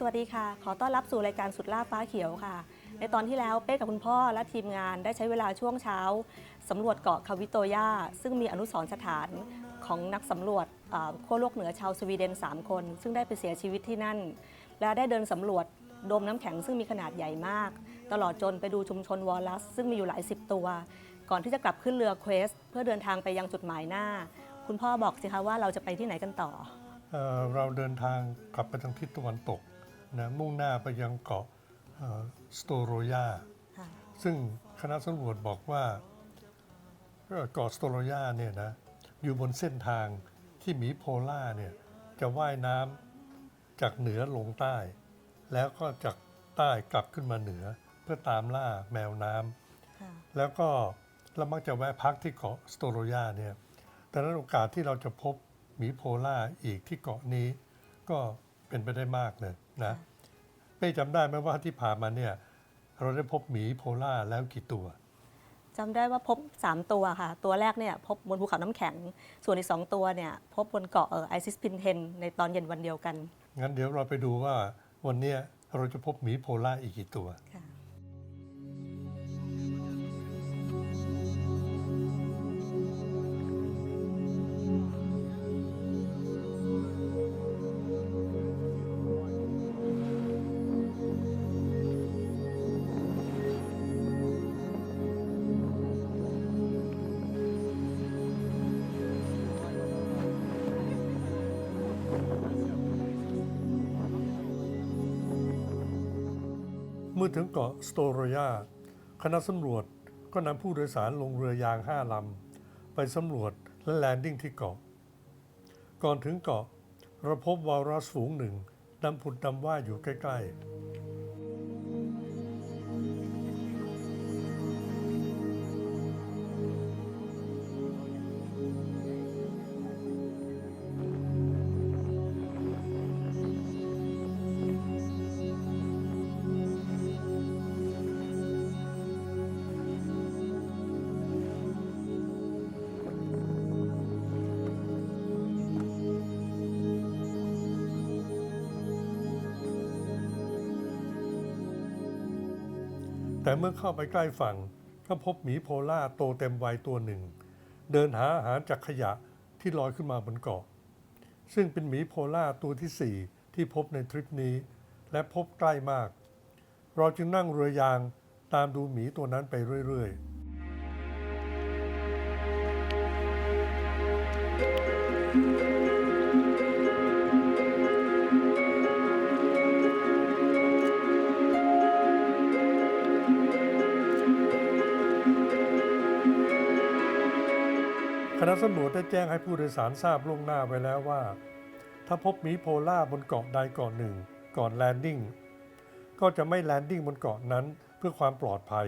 สวัสดีค่ะ ขอต้อนรับสู่รายการสุดล่าฟ้าเขียวค่ะ ในตอนที่แล้วเป้กับคุณพ่อและทีมงานได้ใช้เวลาช่วงเช้าสำรวจเกาะคาวิโตยาซึ่งมีอนุสรณ์สถานของนักสำรวจขั้วโลกเหนือชาวสวีเดน 3 คน ซึ่งได้ไปเสียชีวิตที่นั่น และได้เดินสำรวจโดมน้ำแข็งซึ่งมีขนาดใหญ่มาก ตลอดจนไปดูชุมชนวอลลัส ซึ่งมีอยู่หลายสิบตัว ก่อนที่จะกลับขึ้นเรือเควส เพื่อเดินทางไปยังจุดหมายหน้า คุณพ่อบอกสิคะว่าเราจะไปที่ไหนกันต่อเอ่อเราเดินทางกลับไปทางทิศตะวันตก นะมุ่งหน้าไปยังเกาะสโตโรยาค่ะซึ่งคณะสำรวจบอกว่าเอ่อเกาะสโตโรยาเนี่ยนะอยู่บนเส้นทางที่หมีโพล่าเนี่ยจะว่ายน้ำจากเหนือลงใต้ แล้วก็จากใต้กลับขึ้นมาเหนือเพื่อตามล่าแมวน้ำค่ะแล้วก็เรามักจะแวะพักที่เกาะสโตโรยาเนี่ยแต่นั้นโอกาสที่เราจะพบหมีโพล่าอีกที่เกาะนี้ ก็เป็นไปได้มากเลย นะเป้จำได้ไหมว่าที่ผ่านมาเนี่ย เราได้พบหมีโพล่าแล้วกี่ตัว จำได้ว่าพบ 3 ตัวค่ะ ตัวแรกเนี่ยพบบนภูเขาน้ำแข็ง ส่วนอีก 2 ตัวเนี่ยพบบนเกาะไอซิสพินเทนในตอนเย็นวันเดียวกัน งั้นเดี๋ยวเราไปดูว่าวันเนี้ยเราจะพบหมีโพล่าอีกกี่ตัว ค่ะ อถึงเกาะสโตโรยาคณะสำรวจก็นำผู้โดยสารลงเรือยางห้าลำ ไปสำรวจและแลนดิ้งที่เกาะ ก่อนถึงเกาะเราพบวารัสฝูงหนึ่งดำผุดดำว่ายอยู่ใกล้ ๆ แต่เมื่อเข้าไปใกล้ฝั่ง ก็พบหมีโพล่าโตเต็มวัยตัวหนึ่ง เดินหาอาหารจากขยะที่ลอยขึ้นมาบนเกาะ ซึ่งเป็นหมีโพล่าตัวที่สี่ที่พบในทริปนี้ และพบใกล้มาก เราจึงนั่งเรือยางตามดูหมีตัวนั้นไปเรื่อยๆ สำรวจได้แจ้งให้ผู้โดยสารทราบล่วงหน้าไว้แล้วว่า ถ้าพบหมีโพล่าบนเกาะใดเกาะหนึ่ง ก่อนแลนดิ้งก็จะไม่แลนดิ้งบนเกาะนั้นเพื่อความปลอดภัย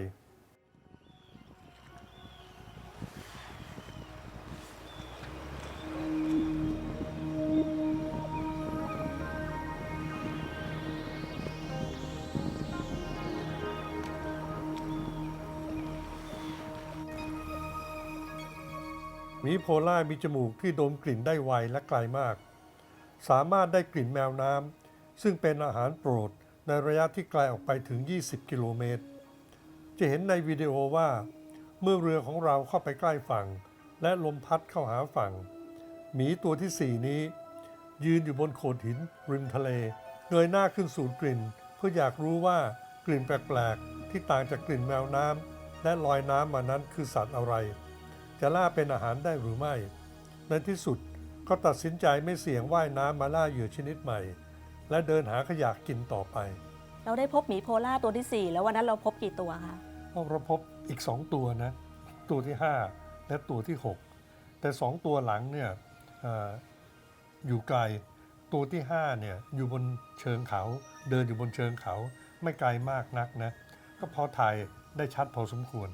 หมีโพล่ามีจมูกที่ดมกลิ่นได้ไวและไกลมาก สามารถได้กลิ่นแมวน้ำซึ่งเป็นอาหารโปรดในระยะที่ไกลออกไปถึง 20 กิโลเมตร จะเห็นในวิดีโอว่า เมื่อเรือของเราเข้าไปใกล้ฝั่ง และลมพัดเข้าหาฝั่ง หมีตัวที่สี่นี้ ยืนอยู่บนโขดหินริมทะเลเงยหน้าขึ้นสูดกลิ่น เพื่ออยากรู้ว่ากลิ่นแปลกๆที่ต่างจากกลิ่นแมวน้ำและลอยน้ำมานั้นคือสัตว์อะไร จะล่าเป็นอาหารได้หรือไม่ ในที่สุดก็ตัดสินใจไม่เสี่ยงว่ายน้ำมาล่าเหยื่อชนิดใหม่ และเดินหาขยะกินต่อไป เราได้พบหมีโพล่าตัวที่ 4 แล้ววันนั้นเราพบกี่ตัวคะเราพบอีก 2 ตัวนะ ตัวที่ 5 และตัวที่ 6 แต่ 2 ตัวหลังเนี่ยเอออยู่ไกลตัวที่5เนี่ยอยู่บนเชิงเขา เดินอยู่บนเชิงเขา ไม่ไกลมากนักนะ ก็พอถ่ายได้ชัดพอสมควร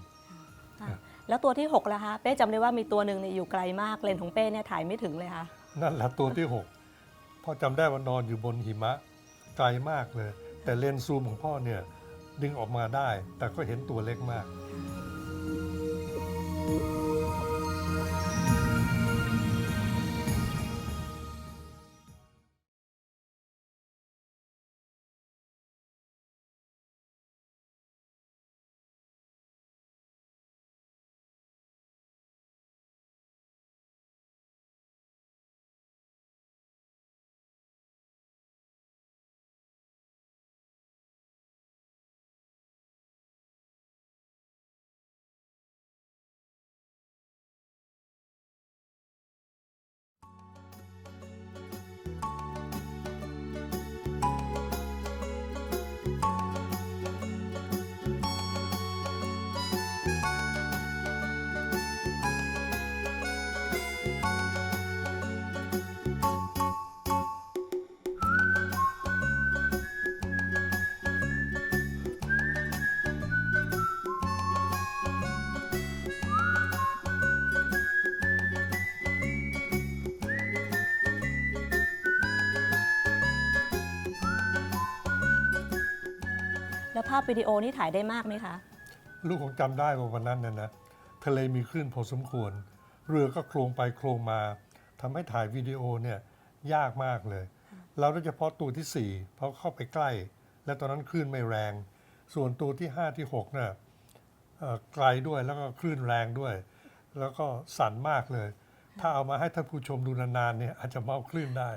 อะ แล้วตัวที่6ล่ะคะเป้จำได้ว่ามีตัวหนึ่งเนี่ยอยู่ไกลมากเลนส์ของเป้เนี่ยถ่ายไม่ถึงเลยค่ะ นั่นแหละตัวที่ 6 พ่อจำได้ว่านอนอยู่บนหิมะไกลมากเลย แต่เลนส์ซูมของพ่อเนี่ยดึงออกมาได้ แต่ก็เห็นตัวเล็กมากแล้ ภาพวิดีโอนี่ถ่ายได้มากไหมคะ ลูกคงจำได้ว่าวันนั้นนะนะทะเลมีคลื่นพอสมควร เรือก็โคลงไปโคลงมาทำให้ถ่ายวิดีโอเนี่ยยากมากเลยเราโดยเฉพาะตัวที่ 4 เพราะเข้าไปใกล้ และตอนนั้นคลื่นไม่แรง ส่วนตัวที่ 5 ที่6น่ะเอ่อไกลด้วยแล้วก็คลื่นแรงด้วย แล้วก็สั่นมากเลย ถ้าเอามาให้ท่านผู้ชมดูนานๆเนี่ยอาจจะเมาคลื่นได้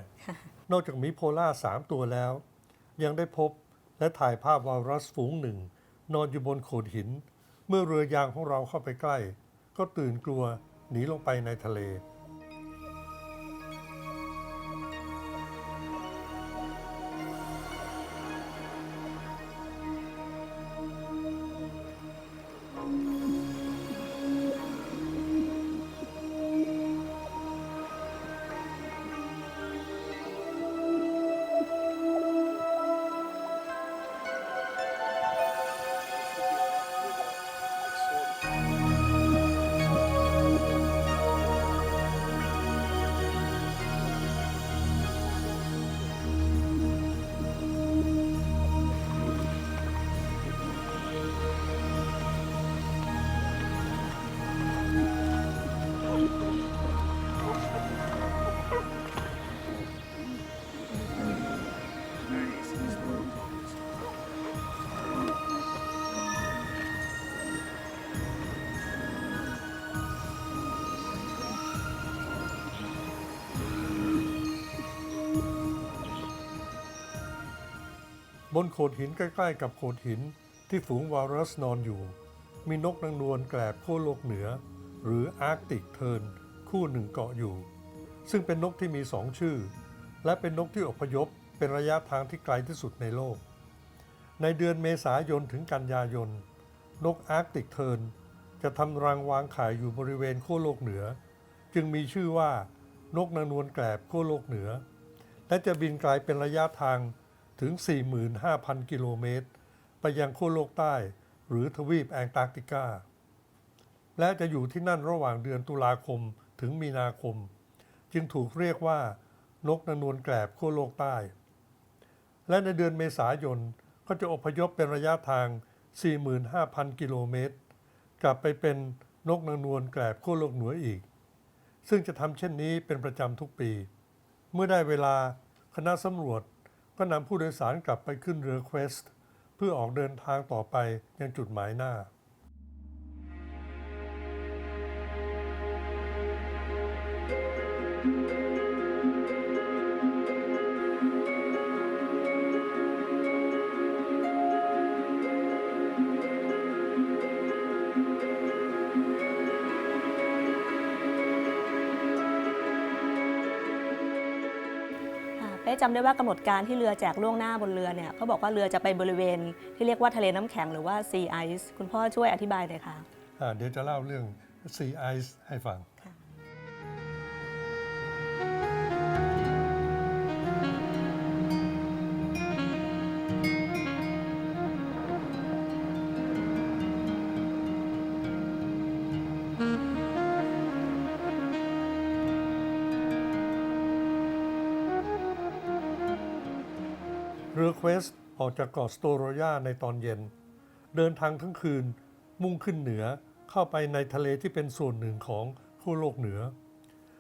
นอกจากหมีโพล่าสามตัวแล้ว ยังได้พบ และถ่ายภาพวารัสฝูงหนึ่ง นอนอยู่บนโขดหิน เมื่อเรือยางของเราเข้าไปใกล้ ก็ตื่นกลัวหนีลงไปในทะเล นโขดหินใกล้ๆ กับโขดหินที่ฝูงวารัสนอนอยู่ มีนกนางนวลแกลบขั้วโลกเหนือ หรืออาร์กติกเทินคู่หนึ่งเกาะอยู่ ซึ่งเป็นนกที่มีสองชื่อ และเป็นนกที่อพยพเป็นระยะทางที่ไกลที่สุดในโลก ในเดือนเมษายนถึงกันยายน นกอาร์กติกเทินจะทำรังวางไข่อยู่บริเวณขั้วโลกเหนือ จึงมีชื่อว่านกนางนวลแกลบขั้วโลกเหนือ และจะบินไกลเป็นระยะทาง ถึง 45,000 กิโลเมตร ไปยังขั้วโลกใต้ หรือทวีปแองตาร์กติกา และจะอยู่ที่นั่นระหว่างเดือนตุลาคมถึงมีนาคม จึงถูกเรียกว่านกนางนวลแกลบขั้วโลกใต้ และในเดือนเมษายนก็จะอพยพเป็นระยะทาง 45,000 กิโลเมตร กลับไปเป็นนกนางนวลแกลบขั้วโลกเหนืออีก ซึ่งจะทำเช่นนี้เป็นประจำทุกปี เมื่อได้เวลาคณะสำรวจ ก็นำผู้โดยสารกลับไปขึ้นเรือเควสต์เพื่อออกเดินทางต่อไปยังจุดหมายหน้า จำได้ว่ากำหนดการที่เรือแจกล่วงหน้าบนเรือเนี่ยเขาบอกว่าเรือจะไปบริเวณที่เรียกว่าทะเลน้ำแข็งหรือว่า sea ice คุณพ่อช่วยอธิบายหน่อยค่ะอ่าเดี๋ยวจะเล่าเรื่อง Sea Ice ให้ฟัง ค่ะเรือเควสออกจากเกาะสโตโรยาในตอนเย็น เดินทางทั้งคืนมุ่งขึ้นเหนือเข้าไปในทะเลที่เป็นส่วนหนึ่งของขั้วโลกเหนือ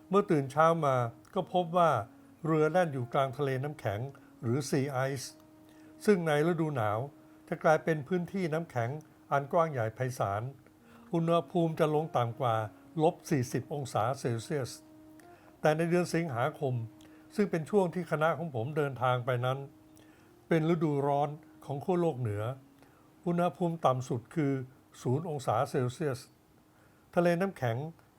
เมื่อตื่นเช้ามาก็พบว่าเรือแล่นอยู่กลางทะเลน้ำแข็งหรือ Sea Ice ซึ่งในฤดูหนาวจะกลายเป็นพื้นที่น้ำแข็งอันกว้างใหญ่ไพศาล อุณหภูมิจะลงต่ำกว่าลบ 40 องศาเซลเซียส แต่ในเดือนสิงหาคม ซึ่งเป็นช่วงที่คณะของผมเดินทางไปนั้น เป็นฤดูร้อนของขั้วโลกเหนือ อุณหภูมิต่ำสุดคือ 0 องศาเซลเซียส ทะเลน้ำแข็ง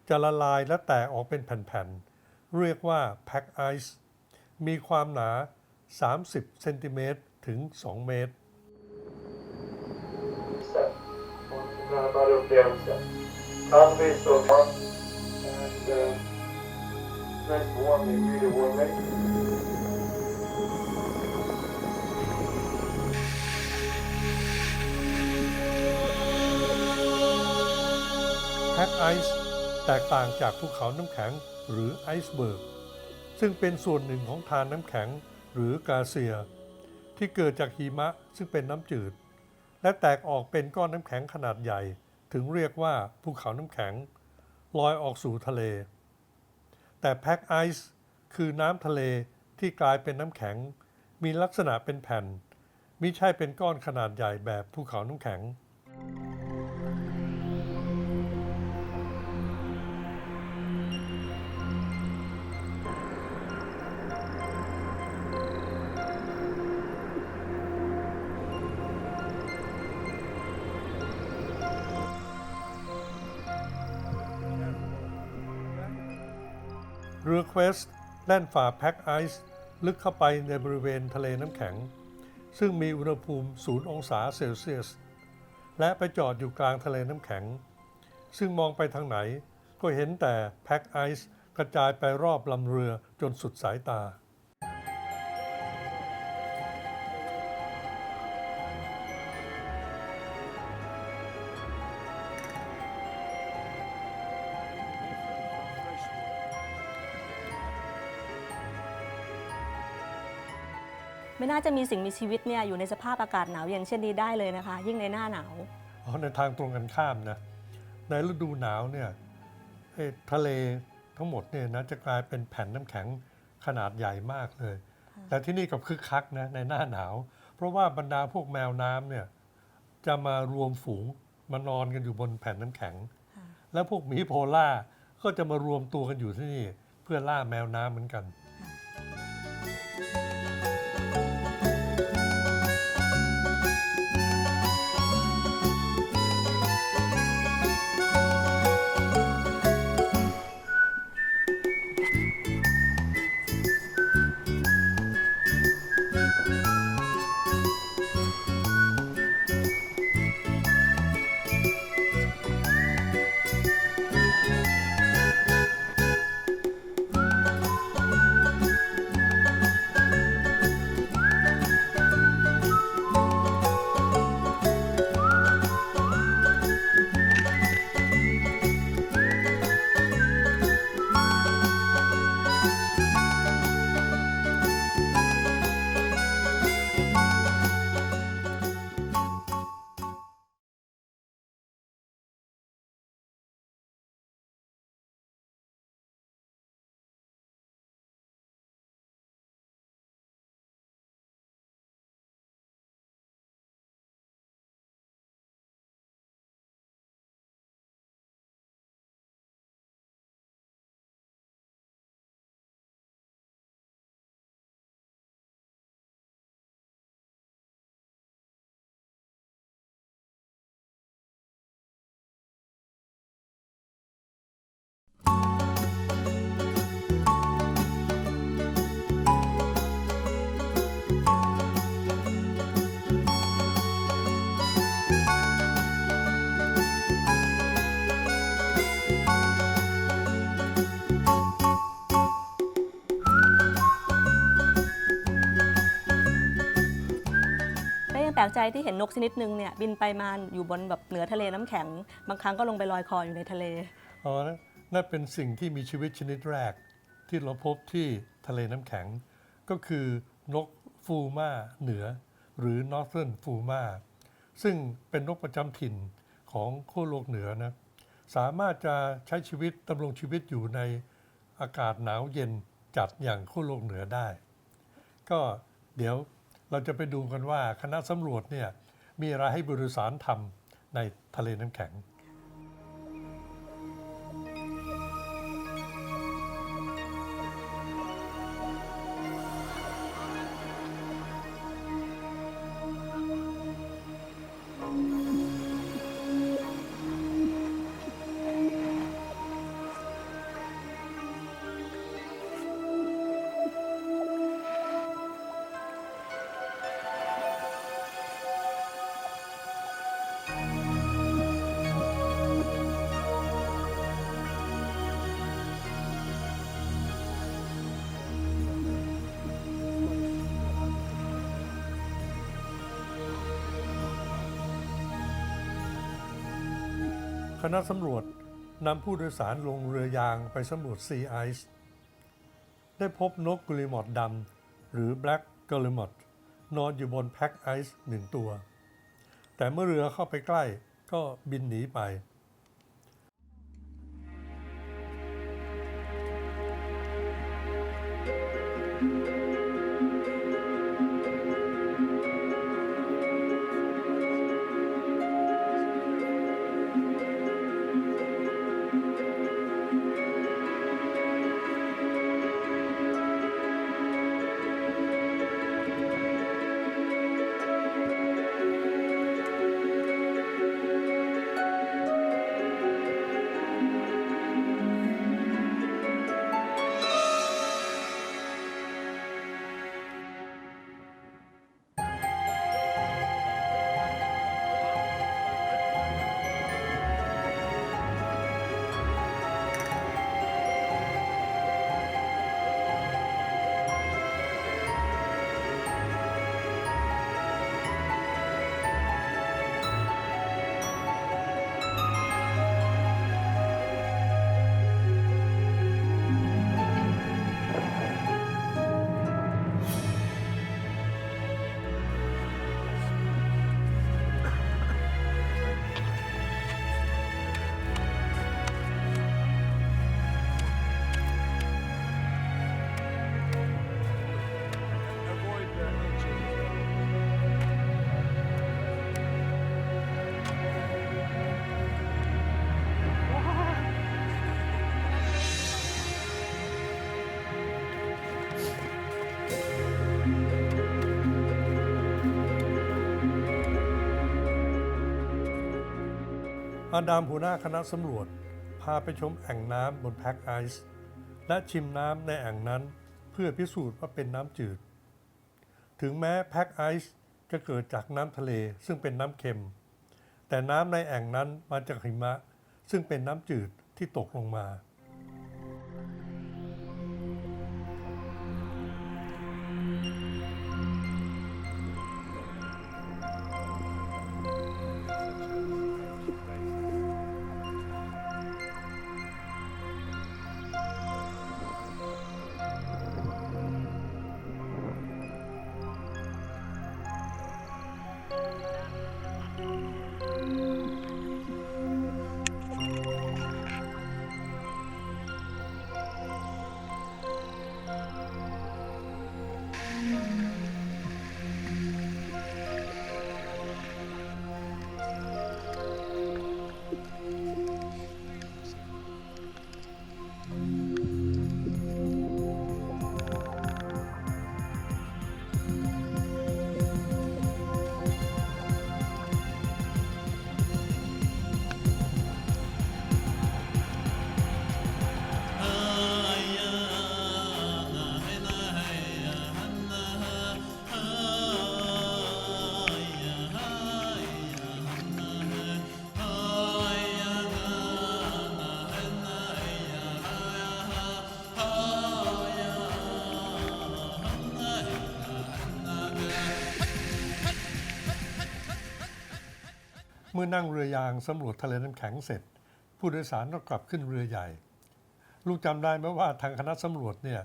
จะละลายและแตกออกเป็นแผ่นๆ เรียกว่าแพ็กไอซ์มีความหนา 30 เซนติเมตรถึง 2 เมตร nice warming, really warming. พ็กไอซ์แตกต่างจากภูเขาน้ำแข็งหรือไอซ์เบิร์ก ซึ่งเป็นส่วนหนึ่งของทานน้ำแข็งหรือกาเซีย ที่เกิดจากหิมะซึ่งเป็นน้ำจืด และแตกออกเป็นก้อนน้ำแข็งขนาดใหญ่ ถึงเรียกว่าภูเขาน้ำแข็ง ลอยออกสู่ทะเล แต่แพ็กไอซ์คือน้ำทะเลที่กลายเป็นน้ำแข็ง มีลักษณะเป็นแผ่นมิใช่เป็นก้อนขนาดใหญ่แบบภูเขาน้ำแข็งเรือเควสแล่นฝ่าแพ็กไอซ์ลึกเข้าไปในบริเวณทะเลน้ำแข็ง ซึ่งมีอุณหภูมิ 0 องศาเซลเซียส และไปจอดอยู่กลางทะเลน้ำแข็ง ซึ่งมองไปทางไหนก็เห็นแต่แพ็กไอซ์กระจายไปรอบลำเรือจนสุดสายตา น่าจะมีสิ่งมีชีวิตเนี่ยอยู่ในสภาพอากาศหนาวเย็นเช่นนี้ได้เลยนะคะ ยิ่งในหน้าหนาว อ๋อในทางตรงกันข้ามนะ ในฤดูหนาวเนี่ยเอ่อทะเลทั้งหมดเนี่ยนะจะกลายเป็นแผ่นน้ำแข็งขนาดใหญ่มากเลย แต่ที่นี่กับคึกคักนะในหน้าหนาว เพราะว่าบรรดาพวกแมวน้ำเนี่ยจะมารวมฝูงมานอนกันอยู่บนแผ่นน้ำแข็งแล้วพวกหมีโพล่าก็จะมารวมตัวกันอยู่ที่นี่เพื่อล่าแมวน้ำเหมือนกัน ลกใจที่เห็นนกชนิดหนึ่งเนี่ยบินไปมาอยู่บนแบบเหนือทะเลน้ำแข็ง บางครั้งก็ลงไปลอยคออยู่ในทะเลอ๋อนั่นเป็นสิ่งที่มีชีวิตชนิดแรก ที่เราพบที่ทะเลน้ำแข็ง ก็คือนกฟูมาเหนือ หรือ Northern ฟูมาซึ่งเป็นนกประจำถิ่นของขั้วโลกเหนือนะสามารถจะใช้ชีวิตดำรงชีวิตอยู่ในอากาศหนาวเย็นจัดอย่างขั้วโลกเหนือได้ ก็เดี๋ยว เราจะไปดูกันว่าคณะสำรวจเนี่ยมีอะไรให้บริสารทำในทะเลน้ำแข็ง คณะสำรวจนำผู้โดยสารลงเรือยางไปสำรวจซีไอซ์ได้พบนกกุลิมอดดำหรือแบล็กกุลิมอดนอนอยู่บนแพ็กไอซ์หนึ่งตัว แต่เมื่อเรือเข้าไปใกล้ก็บินหนีไปาดามหัวหน้าคณะสำรวจ พาไปชมแอ่งน้ำบนแพ็กไอซ์และชิมน้ำในแอ่งนั้นเพื่อพิสูจน์ว่าเป็นน้ำจืด ถึงแม้แพ็กไอซ์จะเกิดจากน้ำทะเลซึ่งเป็นน้ำเค็ม แต่น้ำในแอ่งนั้นมาจากหิมะ ซึ่งเป็นน้ำจืดที่ตกลงมา มื่อนั่งเรือยางสำรวจทะเลน้ำแข็งเสร็จ ผู้โดยสารก็กลับขึ้นเรือใหญ่ ลูกจำได้ไหมว่าทางคณะสำรวจเนี่ย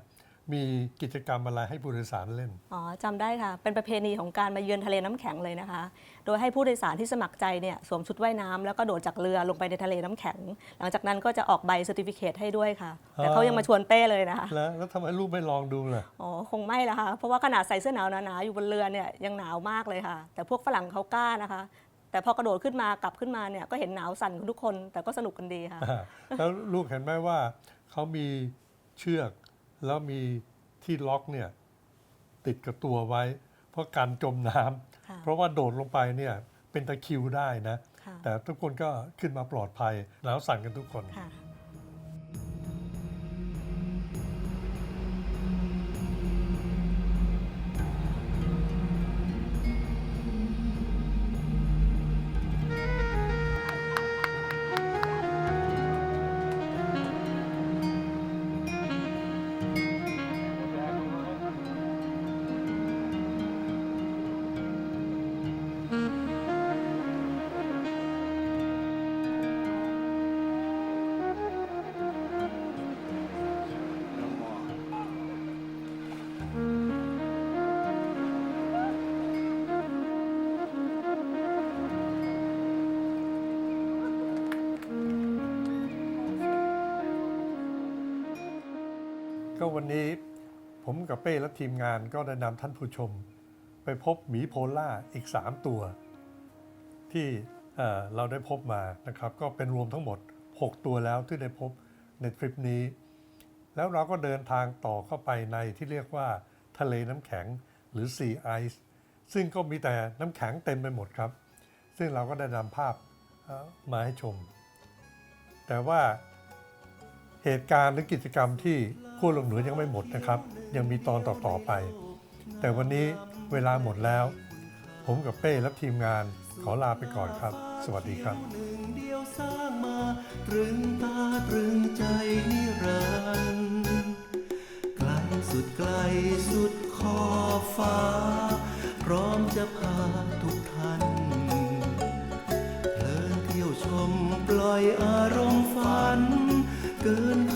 มีกิจกรรมอะไรให้ผู้โดยสารเล่น อ๋อจำได้ค่ะ เป็นประเพณีของการมาเยือนทะเลน้ำแข็งเลยนะคะ โดยให้ผู้โดยสารที่สมัครใจเนี่ยสวมชุดว่ายน้ำแล้วก็โดดจากเรือลงไปในทะเลน้ำแข็ง หลังจากนั้นก็จะออกใบเซอร์ติฟิเคให้ด้วยค่ะ แต่เขายังมาชวนเป้เลยนะคะ แล้วแล้วทำไมลูกไม่ลองดูล่ะ อ๋อ คงไม่ละค่ะ เพราะว่าขนาดใส่เสื้อหนาวหนาๆอยู่บนเรือเนี่ยยังหนาวมากเลยค่ะ แต่พวกฝรั่งเขากล้านะคะ แต่พอกระโดดขึ้นมากลับขึ้นมาเนี่ยก็เห็นหนาวสั่นกันทุกคน แต่ก็สนุกกันดีค่ะอ่าแล้วลูกเห็นไหมว่าเขามีเชือกแล้วมีที่ล็อกเนี่ยติดกับตัวไว้ เพราะการจมน้ำค่ะเพราะว่าโดดลงไปเนี่ยเป็นตะคริวได้นะ ค่ะ แต่ทุกคนก็ขึ้นมาปลอดภัยหนาวสั่นกันทุกคน ค่ะ วันนี้ผมกับเป้และทีมงานก็ได้นำท่านผู้ชม ไปพบหมีโพล่าอีก 3 ตัว ที่เเราได้พบมานะครับ ก็เป็นรวมทั้งหมด 6 ตัวแล้วที่ได้พบในทริปนี้ แล้วเราก็เดินทางต่อเข้าไปในที่เรียกว่าทะเลน้ำแข็งหรือ Sea Ice ซึ่งก็มีแต่น้ำแข็งเต็มไปหมดครับ ซึ่งเราก็ได้นำภาพมาให้ชม แต่ว่า เหตุการณ์หรือกิจกรรมที่ขั้วโลกเหนือยังไม่หมดนะครับ ยังมีตอนต่อๆไป แต่วันนี้เวลาหมดแล้ว ผมกับเป้และทีมงานขอลาไปก่อนครับ สวัสดีครับตรึงตาตรึงใจนิรันดร์ไกลสุดไกลสุดขอบฟ้า พร้อมจะพาทุกท่านเพลินเที่ยวชมปล่อยอารมณ์ฝัน เกินคำ